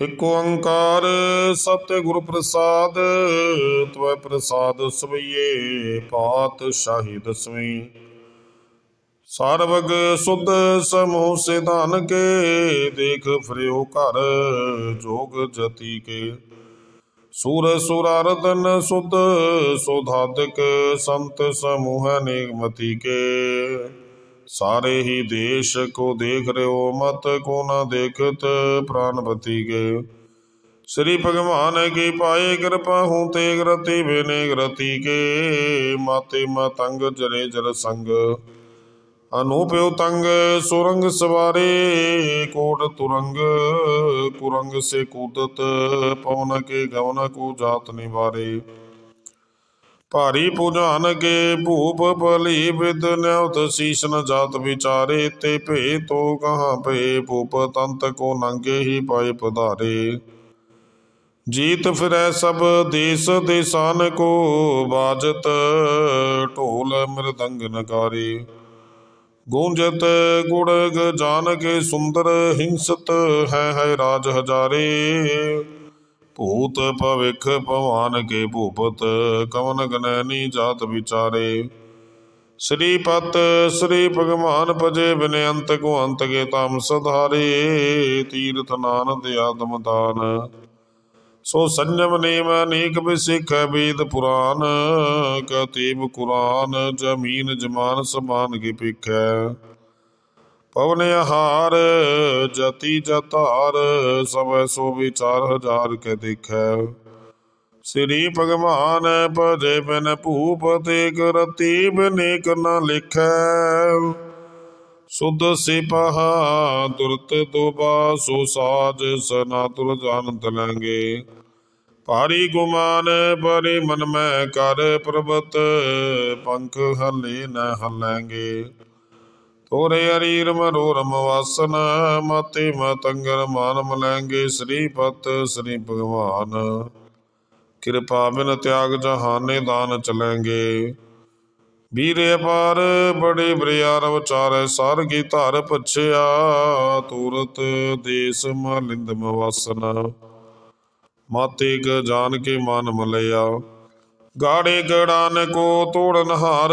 ਇਕ ਓੰਕਾਰ ਸਤਿਗੁਰ ਪ੍ਰਸਾਦ, ਤਵੈ ਪ੍ਰਸਾਦ ਸਵਈਏ ਪਾਤਸ਼ਾਹੀ ਦਸਵੀਂ। ਸਰਵਗ ਸੁਧ ਸਮੂਹ ਸਿਧਾਨ ਕੇ, ਦੇਖ ਫਰਿਓ ਘਰ ਜੋਗ ਜਤੀ ਕੇ। ਸੂਰ ਸੁਰਾਰਦਨ ਸੁਧ ਸੁਧਾਦਿਕ ਸੰਤ ਸਮੂਹ ਨਿਗਮਤੀ ਕੇ। ਸਾਰੇ ਹੀ ਦੇਸ਼ ਕੋ ਦੇਖ ਰਿਓ ਮਤ ਕੋ ਨ ਦੇਖਤ ਪ੍ਰਾਨਪਤੀ ਕੇ ਸ੍ਰੀ ਭਗਵਾਨ ਕੀ ਪਾਏ ਕਿਰਪਾ ਹੂੰ ਤੇ ਗ੍ਰਤੀ ਬਿਨੇ ਗ੍ਰਤੀ ਕੇ ਮਾਤੇ ਮਤੰਗ ਜਰੇ ਜਰ ਸੰਗ। ਅਨੂਪਿਓ ਤੰਗ ਸੁਰੰਗ ਸਵਾਰੇ, ਕੋਟ ਤੁਰੰਗ, ਕੁਰੰਗ ਸੇ ਕੂਦਤ ਪਵਨ ਕੇ ਗਵਨ ਕੋ ਜਾਤ ਨਿਵਾਰੇ। ਭਾਰੀ ਪੁਜਾਨ ਕੇ ਭੂਪ ਭਲੀ ਵਿਦ ਨਿਉਤ ਸੀਸ ਨ ਜਾਤ ਵਿਚਾਰੇ, ਤੇ ਭੇ ਤੋ ਕਹਾਂ ਭੇ ਭੂਪ ਤੰਤ ਕੋ ਨੰਗੇ ਹੀ ਪਾਏ ਪਧਾਰੇ। ਜੀਤ ਫਿਰੈ ਸਭ ਦੇਸ ਦੇਸਾਨ ਕੋ ਬਾਜਤ ਢੋਲ ਮ੍ਰਿਦੰਗ ਨਗਾਰੇ ਗੂੰਜਤ ਗੁੜਗ ਜਾਨ ਕੇ ਸੁੰਦਰ ਹਿੰਸਤ ਹੈ ਹੈ ਰਾਜ ਹਜ਼ਾਰੇ। ਭੂਤ ਭਵਿਖ ਭਵਾਨ ਕੇ ਭੂਪਤ, ਕਵਨ ਗਨੈਨੀ ਜਾਤ ਵਿਚਾਰੇ। ਸ੍ਰੀ ਪਤ ਸ੍ਰੀ ਭਗਵਾਨ ਭਜੇ ਬਿਨਯੰਤ ਕੋ ਅੰਤ ਕੇ ਤਮ ਸਧਾਰੇ, ਤੀਰਥ ਨਾਨਦ ਆਦਮ ਦਾਨ। ਸੋ ਸੰਜਮ ਨੇਮ ਅਨੇਕ ਬਿਸਿਖ ਵੇਦ ਪੁਰਾਨ, ਕਤੀਬ ਕੁਰਾਨ, ਜ਼ਮੀਨ ਜਮਾਨ ਸਮਾਨ ਕੀ ਪਿਖੈ ਪਵਨ ਆਹਾਰ, ਜਤੀ ਜਤਾਰ, ਸਭੈ ਸੋ ਵਿਚਾਰ ਹਜ਼ਾਰ ਕੇ ਦੇਖੈ। ਸ੍ਰੀ ਭਗਵਾਨ ਭਜੇ ਬਿਨ ਭੂਪ ਤੇ ਕਰਤੀ ਬਿਨੇਕ ਨ ਲਿਖੈ। ਸੁਧ ਸਿਪਹਾ ਦੁਰਤ ਦੋਬਾ ਸੋ ਸਾਜ ਸਨਾਤੁਰ ਜਾਣਤ ਲੈਂਗੇ। ਭਾਰੀ ਗੁਮਾਨ ਪਰੇ ਮਨ ਮੈਂ ਕਰ ਪ੍ਰਭਤ ਪੰਖ ਹਲੇ ਨ ਹਲੈਂਗੇ। ਤੋਰੇ ਅਰੀਰ ਮਰੋਰਮ ਵਾਸਨ, ਮਤੇ ਮਤੰਗਰ ਮਾਨ ਮਲੈਂਗੇ ਸ੍ਰੀ ਪਤ ਸ੍ਰੀ ਭਗਵਾਨ। ਕਿਰਪਾ ਬਿਨ ਤਿਆਗ ਜਹਾਨੇ ਦਾਨ ਚਲੈਂਗੇ ਵੀਰੇ ਪਾਰ ਬੜੇ ਬਰਿਆਰ ਵਿਚਾਰੈ ਸਰ ਕੀ ਧਰ ਪਛਿਆ, ਤੂਰਤ ਦੇਸ ਮਲਿੰਦ ਮਵਸਨ ਮਾਤੇ ਗ ਜਾਨ ਕੇ ਮਨ ਮਲਿਆ ਗਾੜੇ ਗੜਾਨ ਕੋ ਤੋੜਨ ਹਾਰ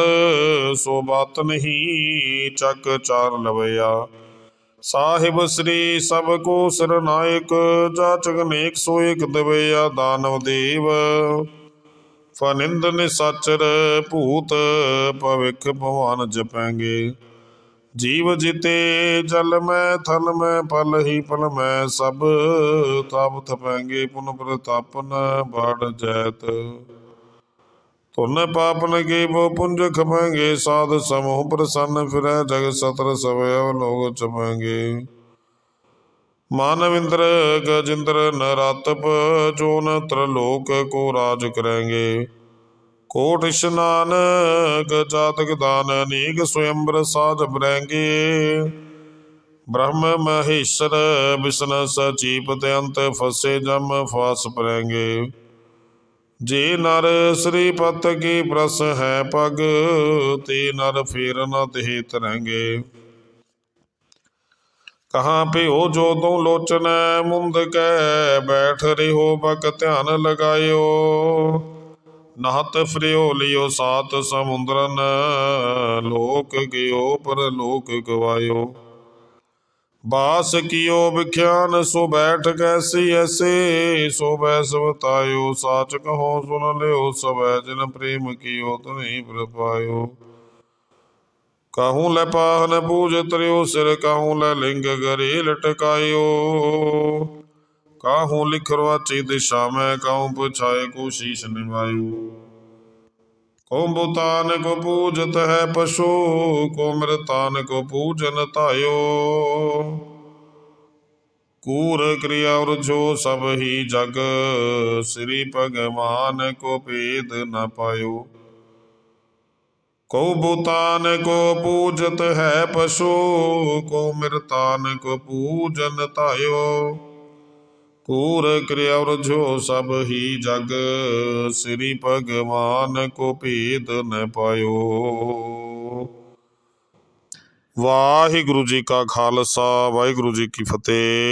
ਸੋ ਬਾਤ ਨਹੀਂ ਚੱਕ ਚਾਰ ਲਵਿਆ ਸਾਹਿਬ ਸ੍ਰੀ ਸਭ ਕੋ ਸਰਨਾਇਕ ਜਾਚਕ ਨੇਕ ਸੋ ਇਕ ਦਵਿਆ ਦਾਨਵ ਦੇਵ। ਫਨਿੰਦ ਨਿਸਾਚਰ ਭੂਤ, ਭਵਿਖ ਭਵਾਨ ਜਪਾਂਗੇ। ਜੀਵ ਜਿਤੇ ਜਲ ਮੈਂ, ਥਲ ਮੈਂ, ਪਲ ਹੀ ਪਲ ਮੈਂ, ਸਭ ਤਪ ਥਪਾਂਗੇ, ਪੁਨ ਪ੍ਰਤਾਪਨ ਬਾੜ ਜੈਤ। ਤੁਨ ਪਾਪਨ ਕੀ ਬੋ ਪੁੰਜ ਖਪਾਂਗੇ, ਸਾਧ ਸਮੂਹ ਪ੍ਰਸੰਨ ਫਿਰੈ, ਜਗ ਸਤਰ ਸਵੈ ਲੋਗ ਚਪਾਂਗੇ ਮਾਨਵਿੰਦਰ ਗਜਿੰਦਰ ਨਰਾਤਪ ਜੋਨ ਤ੍ਰਲੋਕ ਕੋ ਰਾਜ ਕਰੇਂਗੇ। ਕੋਟ ਇਸ਼ਨਾਨ ਗਜਾਤਕ ਦਾਨ ਅਨੇਕ ਸਵਯੰਬਰ ਸਾਧ ਬਰੈਂਗੇ। ਬ੍ਰਹਮ ਮਹੇਸ਼ਰ ਵਿਸ਼ਨ ਸਚੀਪ ਤੇ ਅੰਤ ਫਸੇ ਜਮ ਫਾਸ ਪਰੇਂਗੇ। ਜੇ ਨਰ ਸ੍ਰੀ ਪਤ ਕੀ ਪ੍ਰਸ ਹੈ ਪਗ, ਤੇ ਨਰ ਫੇਰ ਨ ਤੇ ਤਰੰਗੇ ਕਹਾਂ ਪਿਓ ਜੋ ਤੂੰ ਲੋਚਨ ਮੁੰਦ ਕੈ ਬੈਠ ਰਿਹੋ ਬਕ ਧਿਆਨ ਲਗਾਇਓ। ਨਹਤ ਫਰਿਓ ਲਿਓ ਸਾਤ ਸਮੁੰਦਰਨ, ਲੋਕ ਗਿਓ ਪਰ ਲੋਕ ਗਵਾਇਓ। ਬਾਸ ਕੀਓ ਵਿਖਿਆਨ, ਸੋ ਬੈਠ ਕੈਸੀ ਐਸੇ? ਸੋ ਬੈਸ ਬਤਾਇਓ ਸਾਚ ਕਹੋ ਸੁਨ ਲਿਓ, ਸਵੈ ਜਿਨ ਪ੍ਰੇਮ ਕੀਓ ਤਨੀ ਪ੍ਰਪਾਇਓ ਕਾਹੂ ਲੈ ਪਾਹਨ ਪੂਜ ਤਰਿਓ, ਸਿਰ ਕਾਹੂ ਲੈ ਲਿੰਗ ਗਰੇ ਲਟਕਾਇਓ। ਕਾਹੂ ਲਿਖ ਰਵਾਚੀ ਦਿਸ਼ਾ ਮੈਂ ਕਾਹੂ ਪੁਛਾਏ, ਕੋ ਸ਼ੀਸ਼ ਨਿਵਾਇਓ ਕੋ ਬੁਤਾਨ ਕੋ ਪੂਜਤ ਹੈ ਪਸ਼ੂ ਕੋ ਮਰਤਾਨ ਕੋ ਪੂਜਨ ਧਾਇਓ ਕੂਰ ਕਿਰਿਆ ਉਰਜੋ ਸਭ ਹੀ ਜਗ ਸ੍ਰੀ ਭਗਵਾਨ ਕੋ ਭੇਦ ਨ ਪਾਇਓ ਕੋ ਬੁਤਾਨ ਕੋ ਪੂਜਤ ਹੈ ਪਸ਼ੂ ਕੋ ਮਿਰਤਾਨ ਕੋ ਪੂਜਨ ਧਾਇਓ ਕੂਰ ਕਿਰਿਆ ਉਰਜੋ ਸਭ ਹੀ ਜਗ, ਸ੍ਰੀ ਭਗਵਾਨ ਕੋ ਭੇਦ ਨ ਪਾਇਓ। ਵਾਹਿਗੁਰੂ ਜੀ ਕਾ ਖਾਲਸਾ, ਵਾਹਿਗੁਰੂ ਜੀ ਕੀ ਫਤਿਹ।